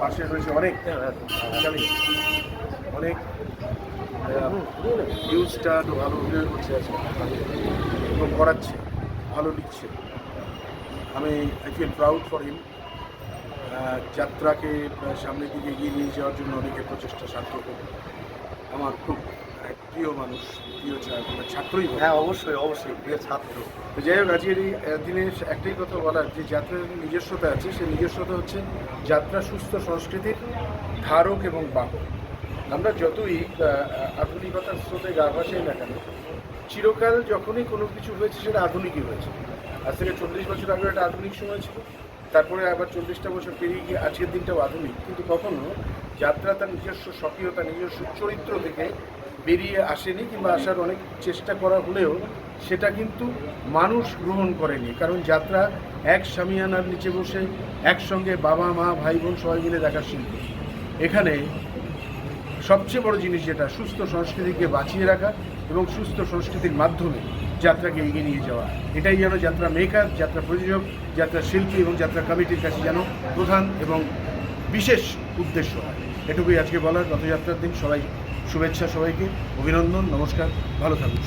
পাশে রয়েছে অনেক জানি অনেক নিউজটা তো ভালো অভিনয় করছে আছে এবং করাচ্ছে ভালো লিখছে আমি I feel proud for him যাত্রাকে সামনের দিকে এগিয়ে নিয়ে যাওয়ার জন্য অনেকের প্রচেষ্টা সার্থক। আমার খুব এক প্রিয় মানুষ, প্রিয় মানে ছাত্রই হ্যাঁ অবশ্যই অবশ্যই, প্রিয় ছাত্র। তো যাই হোক, আজকের এই দিনে একটাই কথা বলার, যে যাত্রার নিজস্বতা আছে সেই নিজস্বতা হচ্ছে যাত্রা সুস্থ সংস্কৃতির ধারক এবং বাহক। আমরা যতই আধুনিকতার স্রোতে গা ভাসাই না কেন, চিরকাল যখনই কোনো কিছু হয়েছে, সেটা আধুনিকই হয়েছে। আজ থেকে চল্লিশ বছর আগে একটা আধুনিক সময় ছিল, তারপরে আবার চল্লিশটা বছর পেরিয়ে গিয়ে আজকের দিনটাও আধুনিক। কিন্তু কখনো যাত্রা তার নিজস্ব স্বকীয়তা, নিজস্ব চরিত্র থেকে বেরিয়ে আসেনি কিংবা আসার অনেক চেষ্টা করা হলেও সেটা কিন্তু মানুষ গ্রহণ করেনি। কারণ যাত্রা এক সামিয়ানার নিচে বসে, একসঙ্গে বাবা, মা, ভাই, বোন সবাই মিলে দেখার শিল্প। এখানে সবচেয়ে বড় জিনিস যেটা, সুস্থ সংস্কৃতিকে বাঁচিয়ে রাখা এবং সুস্থ সংস্কৃতির মাধ্যমে যাত্রাকে এগিয়ে নিয়ে যাওয়া। এটাই যেন যাত্রা মেকার, যাত্রা প্রযোজক, যাত্রা শিল্পী এবং যাত্রা কমিটির কাছে যেন প্রধান এবং বিশেষ উদ্দেশ্য হয়। এটুকুই আজকে বলার রথযাত্রার দিন। সবাই শুভেচ্ছা সবাইকে। অভিনন্দন নমস্কার ভালো থাকুন।